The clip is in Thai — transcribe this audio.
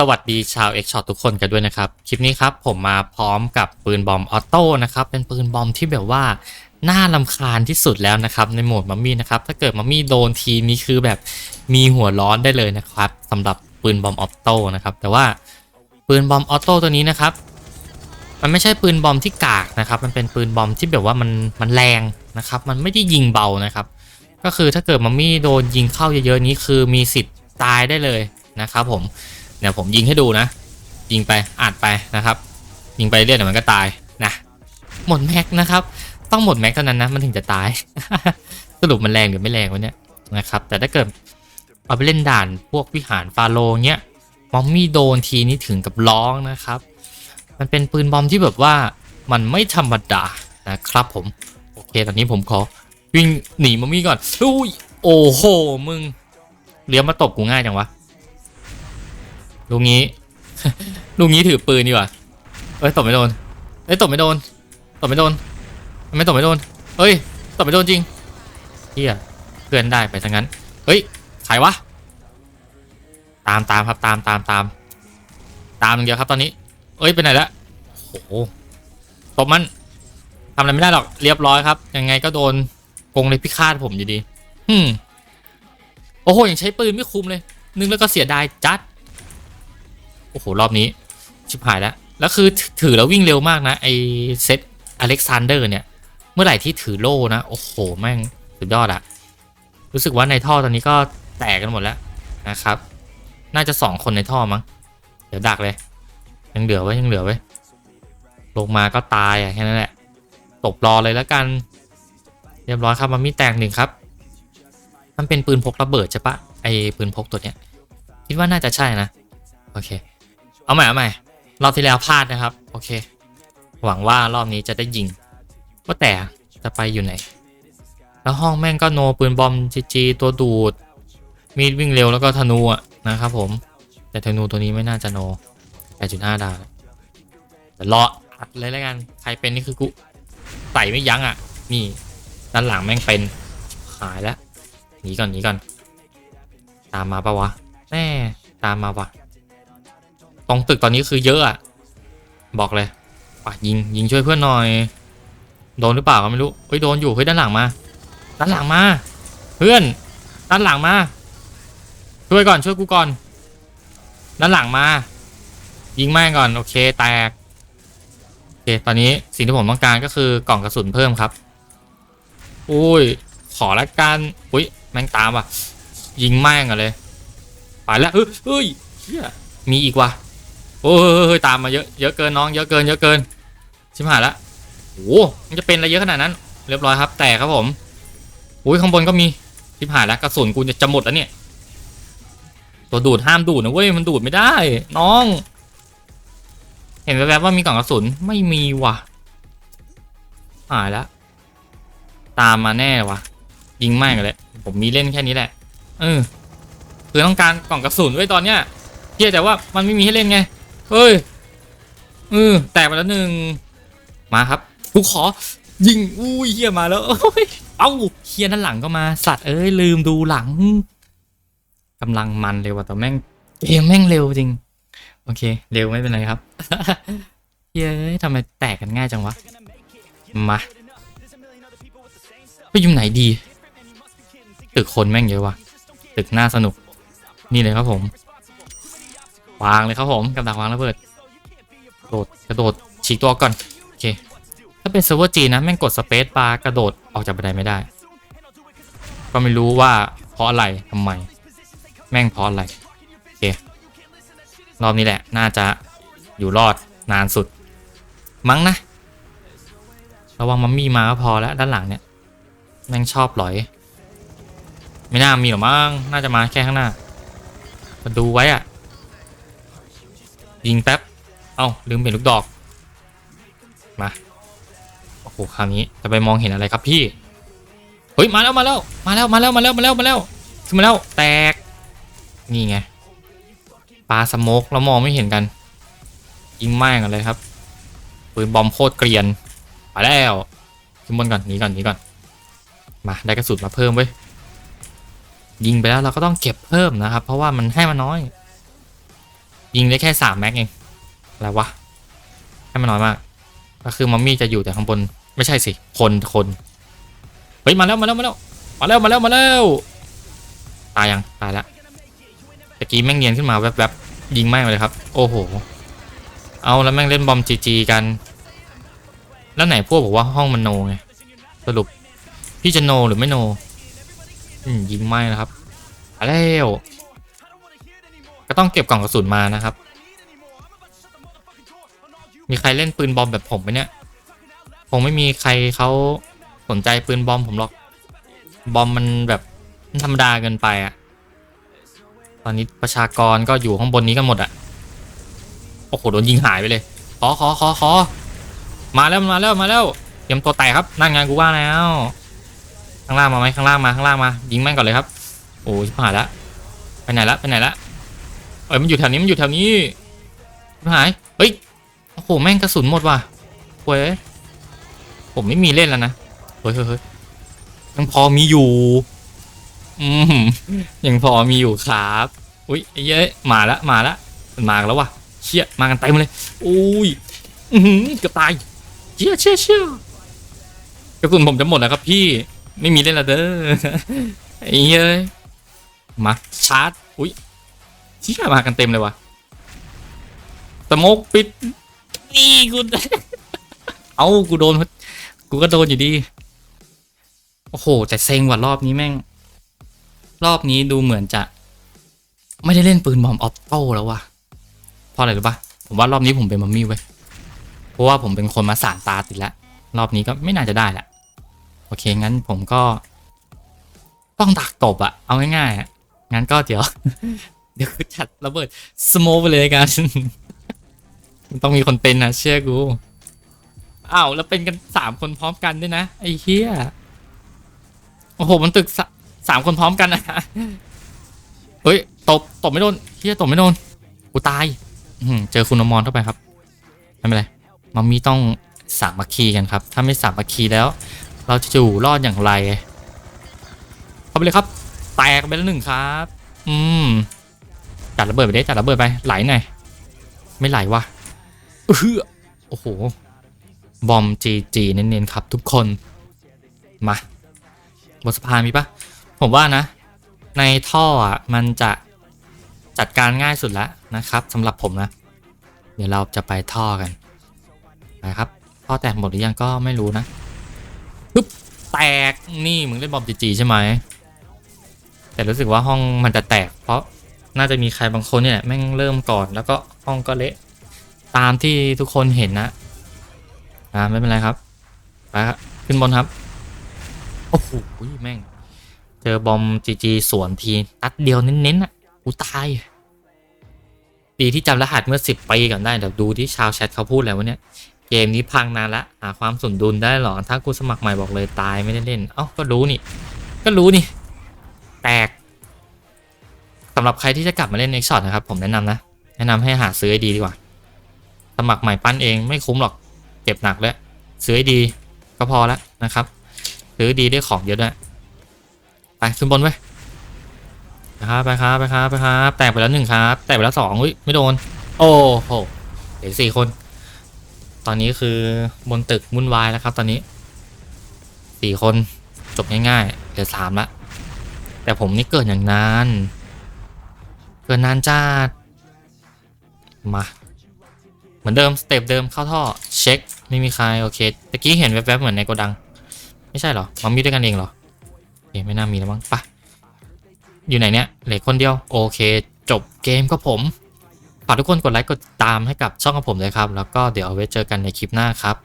สวัสดีชาวเอ็กช็อตทุกคนกันด้วยนะครับ คลิปนี้ครับผมมาพร้อมกับปืนบอมออโต้นะครับ เป็นปืนบอมที่แบบว่า น่าลำคาญที่สุดแล้วนะครับ ในโหมดมัมมี่นะครับ ถ้าเกิดมัมมี่โดนทีนี้คือแบบมีหัวร้อนได้เลยนะครับสำหรับปืนบอมออโต้นะครับ แต่ว่าปืนบอมออโต้ตัวนี้นะครับ มันไม่ใช่ปืนบอมที่กากนะครับ มันเป็นปืนบอมที่แบบว่ามันมันแรงนะครับ มันไม่ได้ยิงเบานะครับ ก็คือถ้าเกิดมัมมี่โดนยิงเข้าเยอะๆนี้คือมีสิทธิ์ตายได้เลยนะครับผม เดี๋ยผมยิงให้ดูนะ ยิงไปอัดไปนะครับ ยิงไปเรื่อยเดี๋ยวมันก็ตายนะ หมดแม็กนะครับ ต้องหมดแม็กเท่านั้นนะมันถึงจะตาย สรุปมันแรงหรือไม่แรงวะเนี่ยนะครับ แต่ถ้าเกิดเอาไปเล่นด่านพวกวิหารฟาโลเงี้ยมอมมี่โดนทีนี้ถึงกับร้องนะครับ มันเป็นปืนบอมที่แบบว่ามันไม่ธรรมดานะครับผม โอเค ตอนนี้ผมขอวิ่งหนีมอมมี่ก่อนอุ้ยโอ้โหมึงเลี้ยวมาตบกูง่ายจังวะ ลุงนี้ลุงนี้ถือปืนดีกว่าเอ้ยตบไม่โดนเอ้ยตบไม่โดนตบไม่โดนไม่ตบไม่โดนเอ้ยตบไม่โดนจริงเฮียเพื่อนได้ไปทั้งนั้นเฮ้ยใครวะตามตามครับตามตามตามตามอย่างเดียวครับตอนนี้ เอ้ยไปไหนละโอ้โหตบมันทำอะไรไม่ได้หรอกเรียบร้อยครับยังไงก็โดนกงเลยพิฆาตผมอยู่ดีฮึมโอ้โหยังใช้ปืนไม่คุ้มเลย นึงแล้วก็เสียดายจัด อ้โห รอบนี้ ชิบหายแล้ว แล้วคือถือแล้ววิ่งเร็วมากนะ ไอเซตอเล็กซานเดอร์เนี่ย เมื่อไหร่ที่ถือโล่นะ โอ้โห แม่ง สุดยอดอะรู้สึกว่าในท่อตอนนี้ก็แตกกันหมดแล้วนะครับ น่าจะสองคนในท่อมั้ง เดี๋ยวดักเลย ยังเหลือไว้ยังเหลือไว้ ลงมาก็ตายอะแค่นั้นแหละ ตบรอเลยแล้วกัน เรียบร้อยครับมันมีแตกหนึ่งครับ มันเป็นปืนพกระเบิดใช่ปะไอปืนพกตัวเนี้ย คิดว่าน่าจะใช่นะ โอเค เอาใหม่เอาใหม่รอบที่แล้วพลาดนะครับ โอเค หวังว่ารอบนี้จะได้ยิงว่าแต่จะไปอยู่ไหน แล้วห้องแม่งก็โนปืนบอมจีจีตัวดูด มีดวิ่งเร็วแล้วก็ธนูอะนะครับผม แต่ธนูตัวนี้ไม่น่าจะโน 8.5 ดาวแล้วเดี๋ยวรออัดเลยแล้วกัน ใครเป็นนี่คือกูใส่ไม่ยั้งอะนี่ด้านหลังแม่งเป็นหายแล้วหนีก่อนหนีก่อน ตามมาปะวะแน่ตามมาวะ ตรงตึกตอนนี้คือเยอะอะบอกเลยป่ะยิงยิงช่วยเพื่อนหน่อย โดนหรือเปล่าก็ไม่รู้เฮ้ยโดนอยู่เฮ้ยด้านหลังมา ด้านหลังมา เพื่อน ด้านหลังมา ช่วยก่อนช่วยกูก่อน ด้านหลังมา ยิงแม่งก่อนโอเคแตกโอเคตอนนี้สิ่งที่ผมต้องการก็คือกล่องกระสุนเพิ่มครับอุ้ยขอละกันอุ้ยแม่งตามว่ะ ยิงแม่งอะเลยไปแล้วเฮ้ยเฮ้ยมีอีกว่ะ อ้ยตามมาเยอะเยอะเกินน้องเยอะเกินเยอะเกินชิบหายละโอ้มันจะเป็นอะไรเยอะขนาดนั้น เรียบร้อยครับ แต่ครับผมอุ้ยข้างบนก็มีชิบหายแล้วกระสุนกูจะจะหมดแล้วเนี่ยตัวดูดห้ามดูดนะเว้ยมันดูดไม่ได้ น้อง เห็นแวบๆว่ามีกล่องกระสุนไม่มีว่ะหายแล้วตามมาแน่ว่ะ ยิงแม่งเลยผมมีเล่นแค่นี้แหละเออคือต้องการกล่องกระสุนไว้ตอนเนี้ยเพียแต่ว่ามันไม่มีให้เล่นไง เฮ้ยเออแตกไปแล้วหนึ่งมาครับกูขอ ยิงอุ้ยเฮียมาแล้วเอ้าเฮียด้านหลังก็มาสัตว์เอ้ยลืมดูหลังกำลังมันเลยว่ะแต่แม่งเกมแม่งเร็วจริง โอเค เร็วไม่เป็นไรครับเฮ้ยทำไมแตกกันง่ายจังวะมาไปอยู่ไหนดี ตึกคนแม่งเยอะว่ะตึกน่าสนุก นี่เลยครับผม วางเลยครับผมกับดักวางระเบิดกระโดดกระโดดฉีกตัวก่อนโอเคถ้าเป็นเซิร์ฟเวอร์จีนนะแม่งกดสเปซบาร์กระโดดออกจากบันไดไม่ได้ ก็ไม่รู้ว่าเพราะอะไรทำไม แม่งเพราะอะไรโอเครอบนี้แหละน่าจะอยู่รอดนานสุด มั้งนะ ระวังมัมมี่มาก็พอแล้วด้านหลังเนี่ยแม่งชอบหลอย ไม่น่ามีหรอกมั้งน่าจะมาแค่ข้างหน้ามาดูไว้อะ ยิงแป๊บ เอ้าลืมเปลี่ยนลูกดอก มา โอ้โห คราวนี้จะไปมองเห็นอะไรครับพี่ เฮ้ย มาแล้ว มาแล้ว มาแล้ว มาแล้ว มาแล้ว มาแล้ว มาแล้วขึ้นมาแล้ว แตก นี่ไง ปลาสโมกแล้วมองไม่เห็นกัน ยิงแม่งกันเลยครับปืนบอมโคตรเกรียน ไปแล้วขึ้นบนก่อนหนีก่อนหนีก่อน มา ได้กระสุนมาเพิ่มเว้ย ยิงไปแล้วเราก็ต้องเก็บเพิ่มนะครับ เพราะว่ามันให้มาน้อย ยิงได้แค่สามแม็กเองอะไรวะให้มันน้อยมาก ก็คือมัมมี่จะอยู่แต่ข้างบนไม่ใช่สิ คนคนเฮ้ยมาแล้วมาแล้วมาแล้วมาแล้วมาแล้วมาแล้วตายยังตายแล้วตะกี้แม่งเนียนขึ้นมาแวบๆยิงแม่งเลยครับ โอ้โห เอาแล้วแม่งเล่นบอมจีจีกัน แล้วไหนพวกบอกว่าห้องมันโนไงสรุปพี่จะโนหรือไม่โน อืมยิงไม่นะครับมาแล้ว ก็ต้องเก็บกล่องกระสุนมานะครับ มีใครเล่นปืนบอมแบบผมไหมเนี่ยคงไม่มีใครเขาสนใจปืนบอมผมหรอก บอมมันแบบธรรมดาเกินไปอะตอนนี้ประชากรก็อยู่ข้างบนนี้กันหมดอะโอ้โหโดนยิงหายไปเลย ขอขอขอขอมาแล้วมาแล้วมาแล้วเตรียมตัวแตกครับนั่นไงกูว่าแล้วข้างล่างมาไหมข้างล่างมาข้างล่างมา ยิงแม่งก่อนเลยครับ โอ้ยชิบหายละไปไหนละไปไหนละ เอ้ยมันอยู่แถวนี้มันอยู่แถวนี้หายเฮ้ยโอ้โหแม่งกระสุนหมดว่ะเว้ยผมไม่มีเล่นแล้วนะเฮ้ยเฮ้ยยังพอมีอยู่อืมยังพอมีอยู่ครับอุ้ยเย้ยมาละมาละมันมาแล้วว่ะเชี่ยมากันเต็มเลยอุ้ยอือหือเกือบตายเชี่ยเชี่ยเชี่ยกระสุนผมจะหมดแล้วครับพี่ไม่มีเล่นและเด้อไอ้เฮ้ยมาชาร์จอุ้ย ชี่ยมากันเต็มเลยวะสโมกปิดนี่กูเอากูโดน กูก็โดนอยู่ดี โอ้โห แต่เซ็งว่ะรอบนี้แม่ง รอบนี้ดูเหมือนจะ ไม่ได้เล่นปืนบอมออโต้แล้วว่ะเพราะอะไรรู้ปะผมว่ารอบนี้ผมเป็นมัมมี่เว้ยเพราะว่าผมเป็นคนมาสานตาติดแล้วรอบนี้ก็ไม่น่าจะได้ละโอเคงั้นผมก็ ต้องดักตบอะเอาง่ายๆอะงั้นก็เดี๋ยว เดี๋ยวกูจัดระเบิดสโมไปเลยกัน มันต้องมีคนเป็นนะเชื่อกูอ้าวแล้วเป็นกันสามคนพร้อมกันด้วยนะไอ้เหี้ยโอ้โหมันตึกสสามคนพร้อมกันนะเฮ้ยตบตบไม่โดนเฮียตบไม่โดนกูตายเจอคุณอมรเข้าไปครับไม่เป็นไรมัมมี่ต้องสามัคคีกันครับ ถ้าไม่สามัคคีแล้ว เราจะอยู่รอดอย่างไรเข้าไปเลยครับ แตกไปแล้วหนึ่งครับ อืม จัดระเบิดไปได้จัดระเบิดไปไหลหน่อยไม่ไหลวะเออโอ้โห บอมจีจีเน้นๆครับ ทุกคน มาบนสะพานมีปะผมว่านะ ในท่ออะมันจะจัดการง่ายสุดแล้วนะครับสำหรับผมนะ เดี๋ยวเราจะไปท่อกันไปครับท่อแตกหมดหรือยังก็ไม่รู้นะปึ๊บแตกนี่มึงเล่นบอมจีจีใช่ไหมแต่รู้สึกว่าห้องมันจะแตกเพราะ น่าจะมีใครบางคนเนี่ยแม่งเริ่มก่อนแล้วก็ห้องก็เละ ตามที่ทุกคนเห็นนะอ่าไม่เป็นไรครับไปครับขึ้นบนครับ โอ้โหแม่ง เจอบอมจีจีสวนทีนัดเดียวเน้นๆอะกูตาย ดีที่จำรหัสเมื่อสิบปีก่อนได้เดี๋ยวดูที่ชาวแชทเขาพูดแล้ววะเนี่ยเกมนี้พังนานละหาความสมดุลได้หรอ ถ้ากูสมัครใหม่บอกเลยตายไม่ได้เล่น เอ้าก็รู้นี่ ก็รู้นี่ แตก สำหรับใครที่จะกลับมาเล่น X Shot นะครับ ผมแนะนำนะ แนะนำให้หาซื้อให้ดีดีกว่า สมัครใหม่ปั้นเองไม่คุ้มหรอก เจ็บหนักเลยซื้อให้ดีก็พอแล้วนะครับ ซื้อดีได้ของเยอะด้วยไปขึ้นบนไว้นะครับไปครับไปครับไปครับแตกไปแล้วหนึ่งครับ แตกไปแล้วสองอุ้ยไม่โดน โอ้โหเหลือสี่คน ตอนนี้คือบนตึกวุ่นวายแล้วครับ ตอนนี้สี่คนจบง่ายๆเหลือสามละแต่ผมนี่เกิดอย่างนาน เกิดนานจ้ามา เหมือนเดิม สเต็ปเดิมเข้าท่อ เช็ค ไม่มีใคร โอเคตะกี้เห็นแวบๆ เหมือนในโกดัง ไม่ใช่เหรอมามีด้วยกันเองเหรอโอเคไม่น่ามีแล้วมั้งไปะอยู่ไหนเนี่ยเหลือคนเดียว โอเค จบเกมก็ผมฝากทุกคนกดไลค์กดตามให้กับช่องของผมเลยครับ แล้วก็เดี๋ยวเอาไว้เจอกันในคลิปหน้าครับ